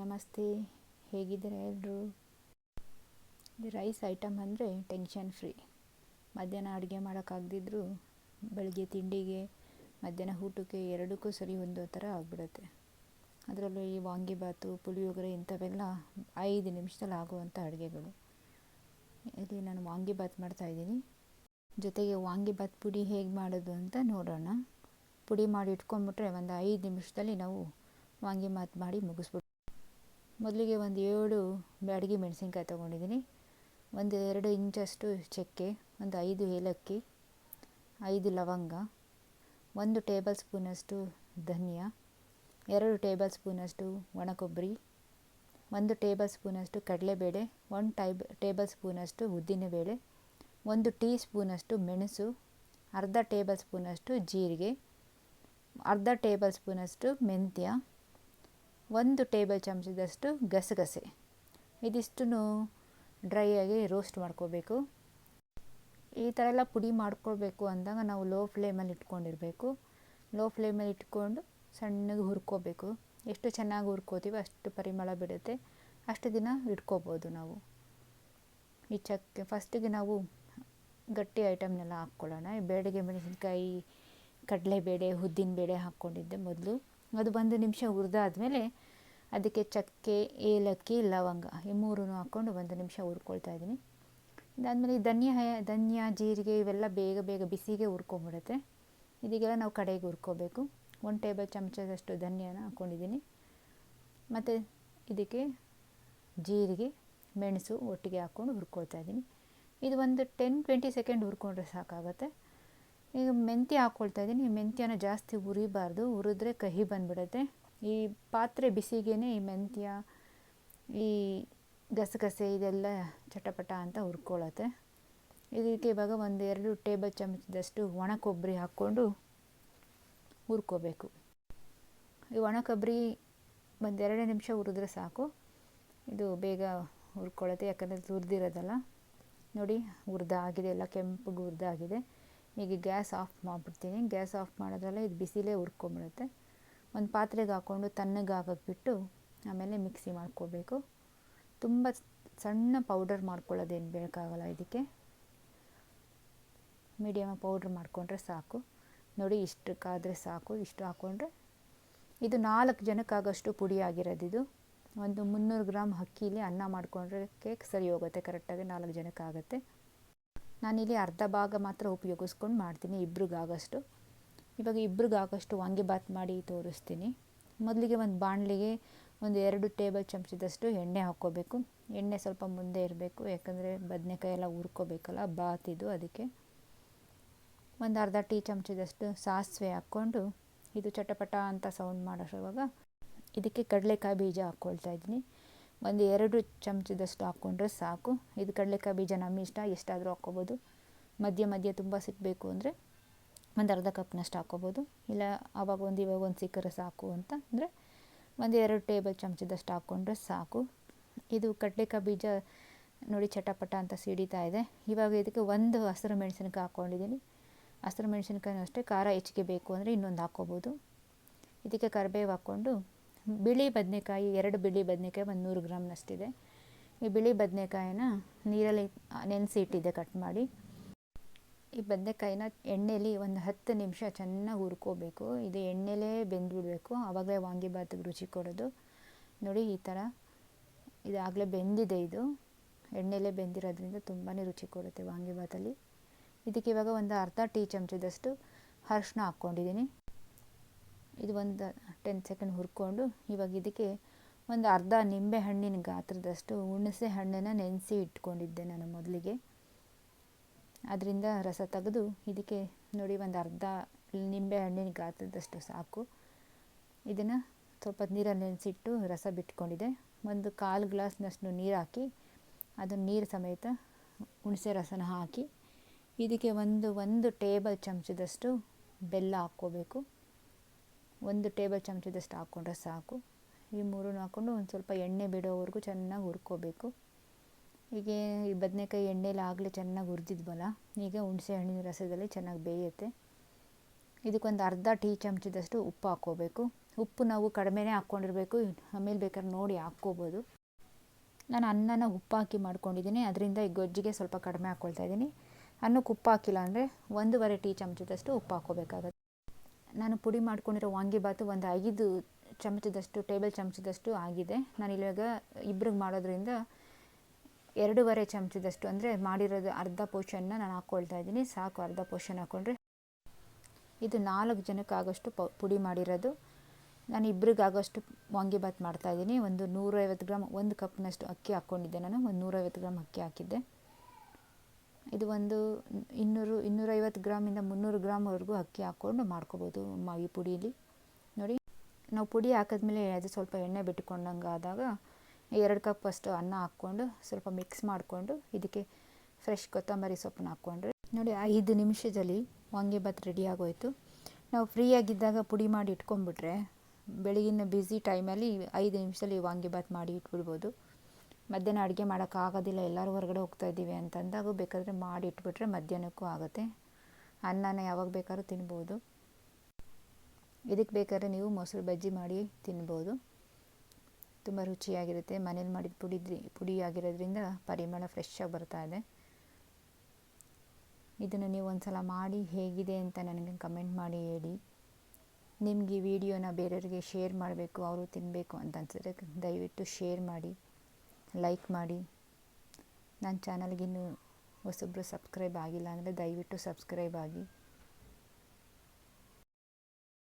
ನಮಸ್ತೆ, ಹೇಗಿದ್ದೀರಾ ಎಲ್ಲರೂ ರೈಸ್ ಐಟಮ್ ಅಂದರೆ ಟೆನ್ಷನ್ ಫ್ರೀ. ಮಧ್ಯಾಹ್ನ ಅಡುಗೆ ಮಾಡೋಕ್ಕಾಗದಿದ್ರೂ ಬೆಳಗ್ಗೆ ತಿಂಡಿಗೆ, ಮಧ್ಯಾಹ್ನ ಊಟಕ್ಕೆ ಎರಡಕ್ಕೂ ಸರಿ ಹೊಂದೋ ಥರ ಆಗಿಬಿಡುತ್ತೆ. ಅದರಲ್ಲೂ ಈ ವಾಂಗಿಬಾತು ಪುಳಿಯೋಗರೆ ಇಂಥವೆಲ್ಲ ಐದು ನಿಮಿಷದಲ್ಲಿ ಆಗುವಂಥ ಅಡುಗೆಗಳು. ಇಲ್ಲಿ ನಾನು ವಾಂಗಿಬಾತ್ ಮಾಡ್ತಾಯಿದ್ದೀನಿ ಜೊತೆಗೆ ವಾಂಗಿಬಾತ್ ಪುಡಿ ಹೇಗೆ ಮಾಡೋದು ಅಂತ ನೋಡೋಣ. ಪುಡಿ ಮಾಡಿ ಇಟ್ಕೊಂಬಿಟ್ರೆ ಒಂದು ಐದು ನಿಮಿಷದಲ್ಲಿ ನಾವು ವಾಂಗಿಬಾತ್ ಮಾಡಿ ಮುಗಿಸ್ಬಿಟ್ಟು ಮೊದಲಿಗೆ ಒಂದು ಏಳು ಬ್ಯಾಡಗಿ ಮೆಣಸಿನ್ಕಾಯಿ ತೊಗೊಂಡಿದ್ದೀನಿ. ಒಂದು ಎರಡು ಇಂಚಷ್ಟು ಚಕ್ಕೆ, ಒಂದು ಐದು ಏಲಕ್ಕಿ, ಐದು ಲವಂಗ, ಒಂದು ಟೇಬಲ್ ಸ್ಪೂನಷ್ಟು ಧನಿಯಾ, ಎರಡು ಟೇಬಲ್ ಸ್ಪೂನಷ್ಟು ಒಣ ಕೊಬ್ಬರಿ ಒಂದು ಟೇಬಲ್ ಸ್ಪೂನಷ್ಟು ಕಡಲೆಬೇಳೆ, ಒಂದು ಟೈಬ್, ಟೇಬಲ್ ಸ್ಪೂನಷ್ಟು ಉದ್ದಿನಬೇಳೆ, ಒಂದು ಟೀ ಸ್ಪೂನಷ್ಟು ಮೆಣಸು, ಅರ್ಧ ಟೇಬಲ್ ಸ್ಪೂನಷ್ಟು ಜೀರಿಗೆ, ಅರ್ಧ ಟೇಬಲ್ ಸ್ಪೂನಷ್ಟು ಮೆಂತ್ಯ ಒಂದು ಟೇಬಲ್ ಚಮಚದಷ್ಟು ಗಸಗಸೆ. ಇದಿಷ್ಟು ಆಗಿ ರೋಸ್ಟ್ ಮಾಡ್ಕೋಬೇಕು. ಈ ಥರ ಎಲ್ಲ ಪುಡಿ ಮಾಡ್ಕೊಳ್ಬೇಕು ಅಂದಾಗ ನಾವು ಲೋ ಫ್ಲೇಮಲ್ಲಿ ಇಟ್ಕೊಂಡಿರಬೇಕು. ಲೋ ಫ್ಲೇಮಲ್ಲಿ ಇಟ್ಕೊಂಡು ಸಣ್ಣಗೆ ಹುರ್ಕೋಬೇಕು. ಎಷ್ಟು ಚೆನ್ನಾಗಿ ಹುರ್ಕೋತೀವಿ ಅಷ್ಟು ಪರಿಮಳ ಬಿಡುತ್ತೆ. ಅಷ್ಟು ದಿನ ಇಟ್ಕೋಬೋದು ನಾವು. ಈ ಚಕ್ಕೆ ಫಸ್ಟಿಗೆ ನಾವು ಗಟ್ಟಿ ಐಟಮ್ನೆಲ್ಲ ಹಾಕ್ಕೊಳ್ಳೋಣ. ಬೇಳೆಗೆ ಮೆಣಸಿನ್ಕಾಯಿ, ಕಡಲೆಬೇಳೆ, ಉದ್ದಿನಬೇಳೆ ಹಾಕ್ಕೊಂಡಿದ್ದೆ ಮೊದಲು. ಅದು ಒಂದು ನಿಮಿಷ ಹುರಿದಾದ್ಮೇಲೆ ಅದಕ್ಕೆ ಚಕ್ಕೆ, ಏಲಕ್ಕಿ, ಲವಂಗ ಈ ಮೂರೂ ಹಾಕ್ಕೊಂಡು ಒಂದು ನಿಮಿಷ ಹುರ್ಕೊಳ್ತಾ ಇದ್ದೀನಿ. ಇದಾದಮೇಲೆ ಧನಿಯಾ ಧನಿಯಾ, ಜೀರಿಗೆ ಇವೆಲ್ಲ ಬೇಗ ಬೇಗ ಬಿಸಿಗೆ ಹುರ್ಕೊಂಬಿಡುತ್ತೆ ಇದೀಗೆಲ್ಲ ನಾವು ಕಡೆಗೆ ಹುರ್ಕೋಬೇಕು. ಒಂದು ಟೇಬಲ್ ಚಮಚದಷ್ಟು ಧನಿಯಾನ ಹಾಕ್ಕೊಂಡಿದ್ದೀನಿ ಮತ್ತು ಇದಕ್ಕೆ ಜೀರಿಗೆ, ಮೆಣಸು ಒಟ್ಟಿಗೆ ಹಾಕ್ಕೊಂಡು ಹುರ್ಕೊಳ್ತಾ ಇದ್ದೀನಿ. ಇದು ಒಂದು ಟೆನ್ ಟ್ವೆಂಟಿ ಸೆಕೆಂಡ್ ಹುರ್ಕೊಂಡ್ರೆ ಸಾಕಾಗುತ್ತೆ. ಈಗ ಮೆಂತ್ಯ ಹಾಕ್ಕೊಳ್ತಾ ಇದ್ದೀನಿ. ಈ ಮೆಂತ್ಯನ ಜಾಸ್ತಿ ಉರಿಬಾರ್ದು ಉರಿದ್ರೆ ಕಹಿ ಬಂದುಬಿಡುತ್ತೆ. ಈ ಪಾತ್ರೆ ಬಿಸಿಗೇ ಈ ಮೆಂತ್ಯ, ಈ ಗಸಗಸೆ ಇದೆಲ್ಲ ಚಟಪಟ ಅಂತ ಹುರ್ಕೊಳ್ಳುತ್ತೆ. ಇದಕ್ಕೆ ಇವಾಗ ಒಂದು ಎರಡು ಟೇಬಲ್ ಚಮಚದಷ್ಟು ಒಣ ಕೊಬ್ಬರಿ ಹಾಕ್ಕೊಂಡು ಹುರ್ಕೋಬೇಕು. ಈ ಒಣ ಕೊಬ್ಬರಿ ಒಂದು ಎರಡು ನಿಮಿಷ ಹುರಿದ್ರೆ ಸಾಕು. ಇದು ಬೇಗ ಹುರ್ಕೊಳ್ಳುತ್ತೆ, ಯಾಕಂದರೆ ಹುರಿದಿರೋದಲ್ಲ. ನೋಡಿ ಹುರಿದಾಗಿದೆ ಎಲ್ಲ ಕೆಂಪಗೆ ಹುರಿದಾಗಿದೆ ಈಗ ಗ್ಯಾಸ್ ಆಫ್ ಮಾಡಿಬಿಡ್ತೀನಿ. ಗ್ಯಾಸ್ ಆಫ್ ಮಾಡೋದ್ರಲ್ಲ ಇದು ಬಿಸಿಲೇ ಹುರ್ಕೊಂಬಿಡುತ್ತೆ. ಒಂದು ಪಾತ್ರೆಗೆ ಹಾಕ್ಕೊಂಡು ತಣ್ಣಗೆ ಹಾಕಕ್ಕೆ ಬಿಟ್ಟು ಆಮೇಲೆ ಮಿಕ್ಸಿ ಮಾಡ್ಕೋಬೇಕು ತುಂಬ ಸಣ್ಣ ಪೌಡರ್ ಮಾಡ್ಕೊಳ್ಳೋದೇನು ಬೇಕಾಗಲ್ಲ ಇದಕ್ಕೆ. ಮೀಡಿಯಮ್ ಪೌಡ್ರ್ ಮಾಡಿಕೊಂಡ್ರೆ ಸಾಕು. ನೋಡಿ ಇಷ್ಟಕ್ಕಾದರೆ ಸಾಕು. ಇಷ್ಟು ಹಾಕ್ಕೊಂಡ್ರೆ ಇದು ನಾಲ್ಕು ಜನಕ್ಕಾಗಷ್ಟು ಪುಡಿ ಇದು ಒಂದು ಮುನ್ನೂರು ಗ್ರಾಮ್ ಅಕ್ಕಿಲಿ ಅನ್ನ ಮಾಡಿಕೊಂಡ್ರೆ ಕೇಕ್ ಸರಿ ಹೋಗುತ್ತೆ, ಕರೆಕ್ಟಾಗಿ ನಾಲ್ಕು ಜನಕ್ಕಾಗತ್ತೆ. ನಾನಿಲ್ಲಿ ಅರ್ಧ ಭಾಗ ಮಾತ್ರ ಉಪಯೋಗಿಸ್ಕೊಂಡು ಮಾಡ್ತೀನಿ, ಇಬ್ರಿಗಾಗಷ್ಟು. ಇವಾಗ ಇಬ್ರಿಗಾಗಷ್ಟು ವಾಂಗಿಬಾತ್ ಮಾಡಿ ತೋರಿಸ್ತೀನಿ. ಮೊದಲಿಗೆ ಒಂದು ಬಾಣಲಿಗೆ ಒಂದು ಎರಡು ಟೇಬಲ್ ಚಮಚದಷ್ಟು ಎಣ್ಣೆ ಹಾಕ್ಕೋಬೇಕು. ಎಣ್ಣೆ ಸ್ವಲ್ಪ ಮುಂದೆ ಇರಬೇಕು, ಯಾಕಂದರೆ ಬದನೆಕಾಯಿ ಎಲ್ಲ ಹುರ್ಕೋಬೇಕಲ್ಲ, ಬಾತ್ ಇದು ಅದಕ್ಕೆ. ಒಂದು ಅರ್ಧ ಟೀ ಚಮಚದಷ್ಟು ಸಾಸಿವೆ ಹಾಕ್ಕೊಂಡು ಇದು ಚಟಪಟ ಅಂತ ಸೌಂಡ್ ಮಾಡೋವಾಗ ಇದಕ್ಕೆ ಕಡಲೆಕಾಯಿ ಬೀಜ ಹಾಕ್ಕೊಳ್ತಾ ಇದ್ದೀನಿ. ಒಂದು ಎರಡು ಚಮಚದಷ್ಟು ಹಾಕ್ಕೊಂಡ್ರೆ ಸಾಕು. ಇದು ಕಡಲೆಕಾಯಿ ಬೀಜ ನಮ್ಮ ಇಷ್ಟ ಎಷ್ಟಾದರೂ ಹಾಕ್ಕೋಬೋದು. ಮಧ್ಯ ಮಧ್ಯ ತುಂಬ ಸಿಕ್ಕಬೇಕು ಅಂದರೆ ಒಂದು ಅರ್ಧ ಕಪ್ನಷ್ಟು ಹಾಕ್ಕೋಬೋದು. ಇಲ್ಲ, ಆವಾಗ ಒಂದು, ಇವಾಗ ಒಂದು ಸಿಕ್ಕರೆ ಸಾಕು ಅಂತ. ಅಂದರೆ ಒಂದು ಎರಡು ಟೇಬಲ್ ಚಮಚದಷ್ಟು ಹಾಕ್ಕೊಂಡ್ರೆ ಸಾಕು. ಇದು ಕಡಲೆಕಾಯಿ ಬೀಜ ನೋಡಿ ಚಟಪಟ ಅಂತ ಸಿಡಿತಾ ಇದೆ. ಇವಾಗ ಇದಕ್ಕೆ ಒಂದು ಹಸಿರು ಮೆಣಸಿನ್ಕಾಯಿ ಹಾಕ್ಕೊಂಡಿದ್ದೀನಿ. ಹಸಿರು ಮೆಣಸಿನ್ಕಾಯಿನೂ ಅಷ್ಟೇ, ಖಾರ ಹೆಚ್ಚಿಗೆ ಬೇಕು ಅಂದರೆ ಇನ್ನೊಂದು ಹಾಕ್ಕೋಬೋದು. ಇದಕ್ಕೆ ಕರಿಬೇವು ಹಾಕ್ಕೊಂಡು, ಬಿಳಿ ಬದನೆಕಾಯಿ, ಎರಡು ಬಿಳಿ ಬದನೆಕಾಯಿ ಒಂದು ನೂರು ಗ್ರಾಮ್ನಷ್ಟಿದೆ. ಈ ಬಿಳಿ ಬದನೆಕಾಯಿನ ನೀರಲ್ಲಿ ನೆನೆಸಿ ಇಟ್ಟಿದ್ದೆ ಕಟ್ ಮಾಡಿ. ಈ ಬದನೆಕಾಯಿನ ಎಣ್ಣೆಲಿ ಒಂದು ಹತ್ತು ನಿಮಿಷ ಚೆನ್ನಾಗಿ ಹುರ್ಕೋಬೇಕು. ಇದು ಎಣ್ಣೆಲೇ ಬೆಂದ್ಬಿಡಬೇಕು. ಆವಾಗಲೇ ವಾಂಗಿಬಾತಿಗೆ ರುಚಿ ಕೊಡೋದು. ನೋಡಿ ಈ ಥರ ಇದಾಗಲೇ ಬೆಂದಿದೆ ಇದು. ಎಣ್ಣೆಲೇ ಬೆಂದಿರೋದ್ರಿಂದ ತುಂಬಾ ರುಚಿ ಕೊಡುತ್ತೆ ವಾಂಗಿಬಾತಲ್ಲಿ ಇದಕ್ಕೆ ಇವಾಗ ಒಂದು ಅರ್ಧ ಟೀ ಚಮಚದಷ್ಟು ಅರಿಶಿನ ಹಾಕ್ಕೊಂಡಿದ್ದೀನಿ. ಇದು ಒಂದು ಟೆನ್ ಸೆಕೆಂಡ್ ಹುರ್ಕೊಂಡು ಇವಾಗ ಇದಕ್ಕೆ ಒಂದು ಅರ್ಧ ನಿಂಬೆ ಹಣ್ಣಿನ ಗಾತ್ರದಷ್ಟು ಹುಣಸೆ ಹಣ್ಣನ್ನು ನೆನೆಸಿ ಇಟ್ಕೊಂಡಿದ್ದೆ ನಾನು ಮೊದಲಿಗೆ. ಅದರಿಂದ ರಸ ತೆಗೆದು ಇದಕ್ಕೆ ನೋಡಿ ಒಂದು ಅರ್ಧ ನಿಂಬೆ ಹಣ್ಣಿನ ಗಾತ್ರದಷ್ಟು ಸಾಕು. ಇದನ್ನು ಸ್ವಲ್ಪ ನೀರಲ್ಲಿ ನೆನೆಸಿಟ್ಟು ರಸ ಬಿಟ್ಕೊಂಡಿದೆ. ಒಂದು ಕಾಲು ಗ್ಲಾಸ್ನಷ್ಟು ನೀರು ಹಾಕಿ ಅದನ್ನು ನೀರು ಸಮೇತ ಹುಣಸೆ ರಸನ ಹಾಕಿ, ಇದಕ್ಕೆ ಒಂದು ಒಂದು ಟೇಬಲ್ ಚಮಚದಷ್ಟು ಬೆಲ್ಲ ಹಾಕ್ಕೋಬೇಕು. ಒಂದು ಟೇಬಲ್ ಚಮಚದಷ್ಟು ಹಾಕ್ಕೊಂಡ್ರೆ ಸಾಕು ಈ ಮೂರನ್ನು ಹಾಕ್ಕೊಂಡು ಒಂದು ಸ್ವಲ್ಪ ಎಣ್ಣೆ ಬಿಡೋವರೆಗೂ ಚೆನ್ನಾಗಿ ಹುರ್ಕೋಬೇಕು. ಹೀಗೆ ಈ ಬದನೆಕಾಯಿ ಎಣ್ಣೆಲಿ ಆಗಲೇ ಚೆನ್ನಾಗಿ ಹುರಿದಿದ್ವಲ್ಲ, ಈಗ ಹುಣಸೆ ಹಣ್ಣಿನ ರಸದಲ್ಲಿ ಚೆನ್ನಾಗಿ ಬೇಯುತ್ತೆ. ಇದಕ್ಕೊಂದು ಅರ್ಧ ಟೀ ಚಮಚದಷ್ಟು ಉಪ್ಪು ಹಾಕ್ಕೋಬೇಕು. ಉಪ್ಪು ನಾವು ಕಡಿಮೆನೇ ಹಾಕ್ಕೊಂಡಿರಬೇಕು, ಆಮೇಲೆ ಬೇಕಾದ್ರೆ ನೋಡಿ ಹಾಕ್ಕೋಬೋದು. ನಾನು ಅನ್ನನ ಉಪ್ಪು ಹಾಕಿ ಮಾಡ್ಕೊಂಡಿದ್ದೀನಿ ಅದರಿಂದ ಈ ಗೊಜ್ಜಿಗೆ ಸ್ವಲ್ಪ ಕಡಿಮೆ ಹಾಕ್ಕೊಳ್ತಾ ಇದ್ದೀನಿ ಅನ್ನಕ್ಕೆ ಉಪ್ಪು ಹಾಕಿಲ್ಲ ಅಂದರೆ ಒಂದೂವರೆ ಟೀ ಚಮಚದಷ್ಟು ಉಪ್ಪು ಹಾಕ್ಕೋಬೇಕಾಗತ್ತೆ. ನಾನು ಪುಡಿ ಮಾಡ್ಕೊಂಡಿರೋ ವಾಂಗಿಬಾತು ಒಂದು ಐದು ಚಮಚದಷ್ಟು, ಟೇಬಲ್ ಚಮಚದಷ್ಟು ಆಗಿದೆ. ನಾನು ಇವಾಗ ಇಬ್ರಿಗೆ ಮಾಡೋದ್ರಿಂದ ಎರಡೂವರೆ ಚಮಚದಷ್ಟು, ಅಂದರೆ ಮಾಡಿರೋದು ಅರ್ಧ ಪೋಷನ್ನ ನಾನು ಹಾಕ್ಕೊಳ್ತಾ ಇದ್ದೀನಿ. ಸಾಕು, ಅರ್ಧ ಪೋರ್ಷನ್ ಹಾಕ್ಕೊಂಡ್ರೆ ಇದು ನಾಲ್ಕು ಜನಕ್ಕೆ ಆಗೋಷ್ಟು ಪುಡಿ ಮಾಡಿರೋದು. ನಾನು ಇಬ್ರಿಗೆ ಆಗೋಷ್ಟು ಮಾಡ್ತಾ ಮಾಡ್ತಾಯಿದ್ದೀನಿ ಒಂದು ನೂರೈವತ್ತು ಗ್ರಾಮ್ ಒಂದು ಕಪ್ನಷ್ಟು ಅಕ್ಕಿ ಹಾಕ್ಕೊಂಡಿದ್ದೆ ನಾನು. ಒಂದು ನೂರೈವತ್ತು ಗ್ರಾಮ್ ಅಕ್ಕಿ ಹಾಕಿದ್ದೆ. ಇದು ಒಂದು ಇನ್ನೂರು, ಇನ್ನೂರೈವತ್ತು ಗ್ರಾಮಿಂದ ಮುನ್ನೂರು ಗ್ರಾಮ್ವರೆಗೂ ಅಕ್ಕಿ ಹಾಕ್ಕೊಂಡು ಮಾಡ್ಕೋಬೋದು ಈ ಪುಡೀಲಿ. ನೋಡಿ, ನಾವು ಪುಡಿ ಹಾಕಿದ್ಮೇಲೆ ಅದು ಸ್ವಲ್ಪ ಎಣ್ಣೆ ಬಿಟ್ಕೊಂಡಂಗೆ ಆದಾಗ ಎರಡು ಕಪ್ ಅಷ್ಟು ಅನ್ನ ಹಾಕ್ಕೊಂಡು ಸ್ವಲ್ಪ ಮಿಕ್ಸ್ ಮಾಡಿಕೊಂಡು ಇದಕ್ಕೆ ಫ್ರೆಶ್ ಕೊತ್ತಂಬರಿ ಸೊಪ್ಪನ್ನ ಹಾಕ್ಕೊಂಡ್ರೆ. ನೋಡಿ, ಐದು ನಿಮಿಷದಲ್ಲಿ ವಾಂಗಿಬಾತ್ ರೆಡಿ ಆಗೋಯ್ತು. ನಾವು ಫ್ರೀಯಾಗಿದ್ದಾಗ ಪುಡಿ ಮಾಡಿ ಇಟ್ಕೊಂಡ್ಬಿಟ್ರೆ ಬೆಳಗಿನ ಬ್ಯುಸಿ ಟೈಮಲ್ಲಿ ಐದು ನಿಮಿಷದಲ್ಲಿ ವಾಂಗಿಬಾತ್ ಮಾಡಿ ಇಟ್ಬಿಡ್ಬೋದು. ಮಧ್ಯಾಹ್ನ ಅಡುಗೆ ಮಾಡೋಕ್ಕಾಗೋದಿಲ್ಲ ಎಲ್ಲರೂ ಹೊರಗಡೆ ಹೋಗ್ತಾ ಇದ್ದೀವಿ ಅಂತಂದಾಗ ಬೇಕಾದರೆ ಮಾಡಿ ಇಟ್ಬಿಟ್ರೆ ಮಧ್ಯಾಹ್ನಕ್ಕೂ ಆಗುತ್ತೆ. ಅನ್ನನ ಯಾವಾಗ ಬೇಕಾದ್ರೂ ತಿನ್ಬೋದು. ಇದಕ್ಕೆ ಬೇಕಾದ್ರೆ ನೀವು ಮೊಸರು ಬಜ್ಜಿ ಮಾಡಿ ತಿನ್ಬೋದು. ತುಂಬ ರುಚಿಯಾಗಿರುತ್ತೆ. ಮನೇಲಿ ಮಾಡಿದ ಪುಡಿ ಪುಡಿ ಆಗಿರೋದ್ರಿಂದ ಪರಿಮಳ ಫ್ರೆಶ್ ಆಗಿ ಬರ್ತಾ ಇದೆ. ಇದನ್ನು ನೀವು ಒಂದು ಸಲ ಮಾಡಿ ಹೇಗಿದೆ ಅಂತ ನನಗೆ ಕಮೆಂಟ್ ಮಾಡಿ ಹೇಳಿ. ನಿಮಗೆ ಈ ವಿಡಿಯೋನ ಬೇರೆಯವರಿಗೆ ಶೇರ್ ಮಾಡಬೇಕು, ಅವರು ತಿನ್ನಬೇಕು ಅಂತ ಅನ್ಸಿದ್ರೆ ದಯವಿಟ್ಟು ಶೇರ್ ಮಾಡಿ ಲೈಕ್ ಮಾಡಿ. ನನ್ನ ಚಾನಲ್ಗಿನ್ನೂ ಹೊಸೊಬ್ಬರು ಸಬ್ಸ್ಕ್ರೈಬ್ ಆಗಿಲ್ಲ ಅಂದರೆ ದಯವಿಟ್ಟು ಸಬ್ಸ್ಕ್ರೈಬ್ ಆಗಿ.